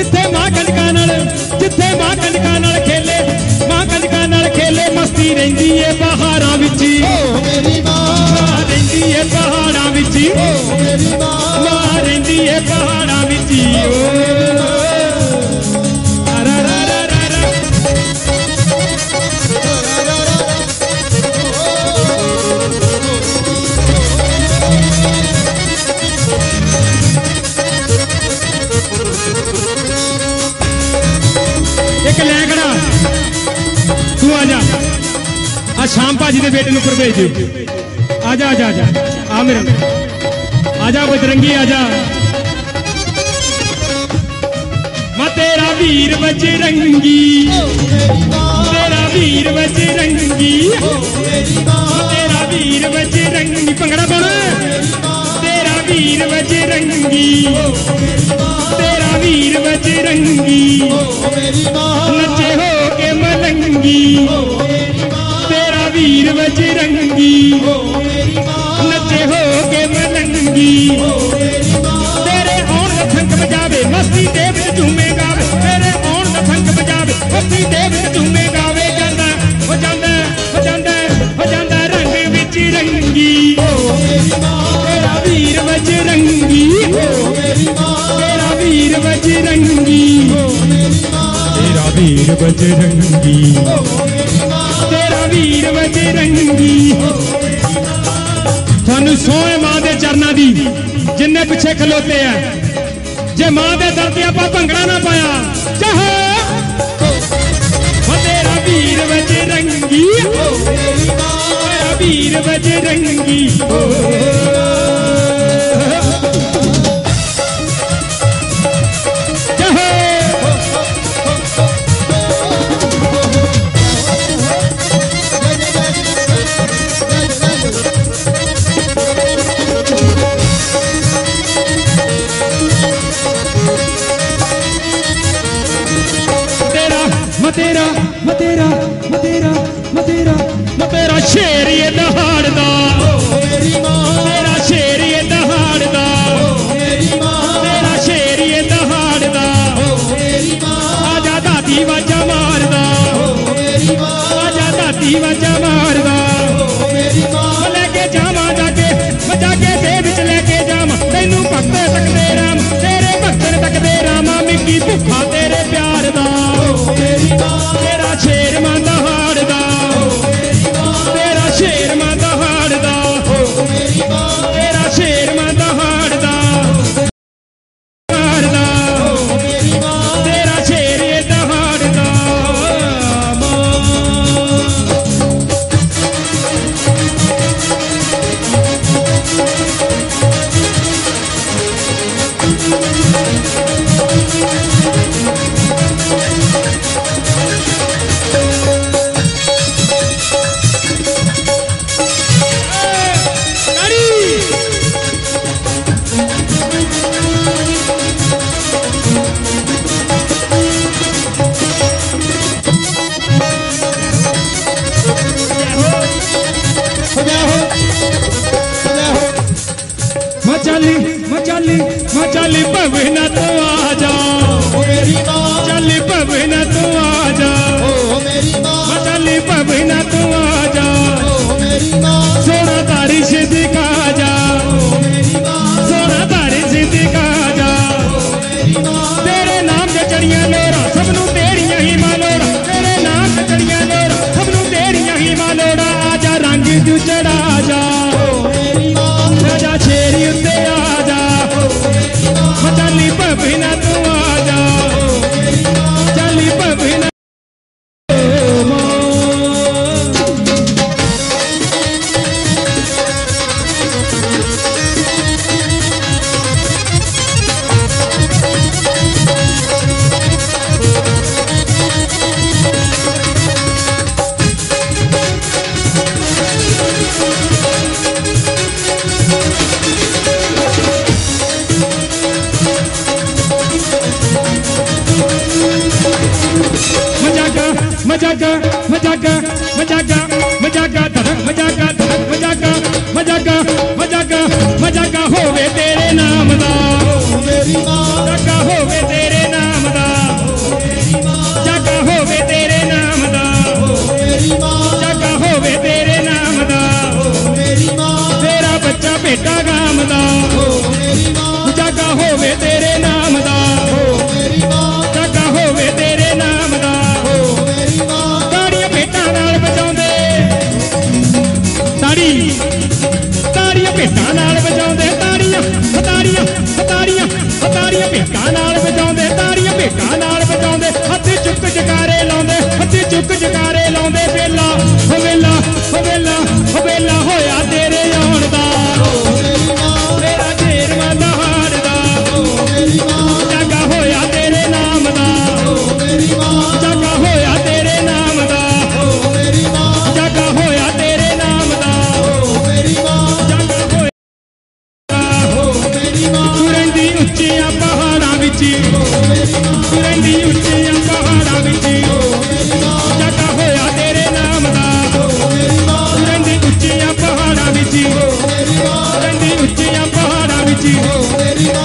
ਜਿੱਥੇ ਮਾਂ ਕੰਜਕਾਂ ਨਾਲ ਜਿੱਥੇ ਮਾਂ ਕੰਜਕਾਂ ਨਾਲ ਖੇਲੇ ਮਾਂ ਕੰਜਕਾਂ ਨਾਲ ਖੇਲੇ ਮਸਤੀ ਰਹਿੰਦੀ ਏ ਪਹਾੜਾਂ ਵਿੱਚ ਹੀ। ਓ ਮੇਰੀ ਮਾਂ ਮਾਂ ਰਹਿੰਦੀ ਏ ਪਹਾੜਾਂ ਵਿੱਚ ਹੀ। ਓ ਮੇਰੀ जी आजा आजा आजा। आ मेरा। आजा बजरंगी आजा। मैं तेरा वीर बजरंगी तेरा वीर बजरंगी तेरा वीर बजरंगी भंगड़ा बोलो। तेरा वीर बजरंगी तेरा वीर बजरंगी नचे हो के मलंगी। वीर बजरंगी। नचे हो गए मलंगी तेरे और फंक बजावे, मस्ती देव झूमे गावे। तेरे और फंक बजावे, मस्ती देव झूमे गावे। जाना, हो जाना हो जाना हो जाना रंग बच रंगी। तेरा वीर बजरंगी। तेरा वीर बजरंगी। तेरा वीर बजरंगी। ਵੀਰ ਬਜਰੰਗੀ ਤੇਰਾ ਤੁਹਾਨੂੰ ਸੋਹਣੇ ਮਾਂ ਦੇ ਚਰਨਾਂ ਦੀ ਜਿੰਨੇ ਪਿੱਛੇ ਖਲੋਤੇ ਆ, ਜੇ ਮਾਂ ਦੇ ਦਰ ਤੇ ਆਪਾਂ ਭੰਗੜਾ ਨਾ ਪਾਇਆ, ਚਾਹ ਤੇਰਾ ਵੀਰ ਬਜਰੰਗੀ ਤੇਰਾ ਵੀਰ ਬਜਰੰਗੀ ਚਾਹ चल भवन तो आ जा। मेरी माँ। चल भवन तो आ जा। मेरी माँ। चल भवन तो आ जा। मेरी सोना तारी से Bambina. मजागा मजागा मजागा mi uti ya bora mi ti.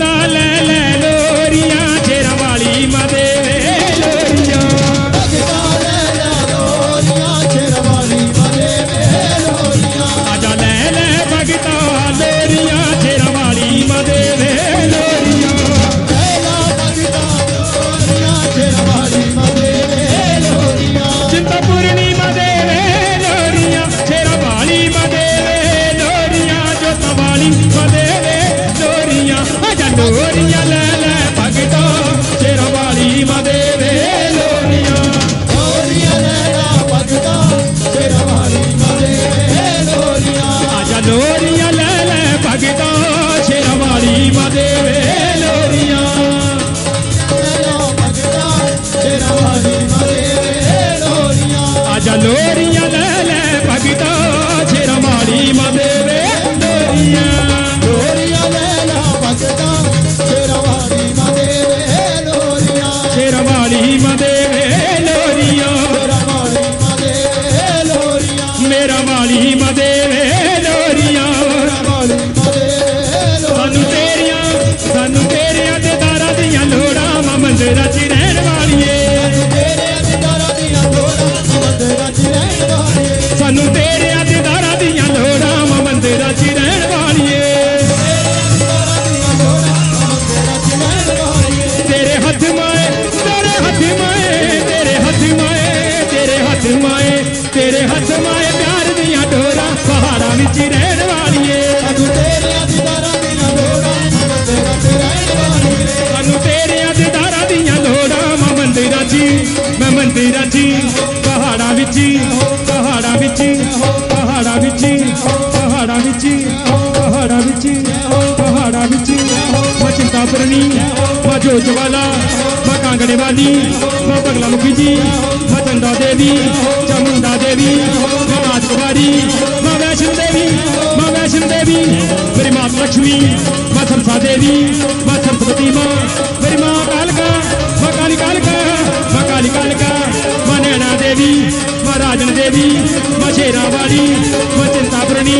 ताल उज्ज्वला, माँ कांगड़े वाली, माँ बगला मुखी जी, माँ चंदा देवी चामुंडा देवी, माँ राजकुमारी, माँ वैष्णो देवी, माँ वैष्णो देवी, मेरी माँ लक्ष्मी, माँ सरसा देवी, माँ सरस्वती माँ, मेरी माँ कालका, माँ काली कालका, माँ काली कालका, माँ नैना देवी, माँ राजन देवी, माँ शेरावाली, माँ चिंतापुरणी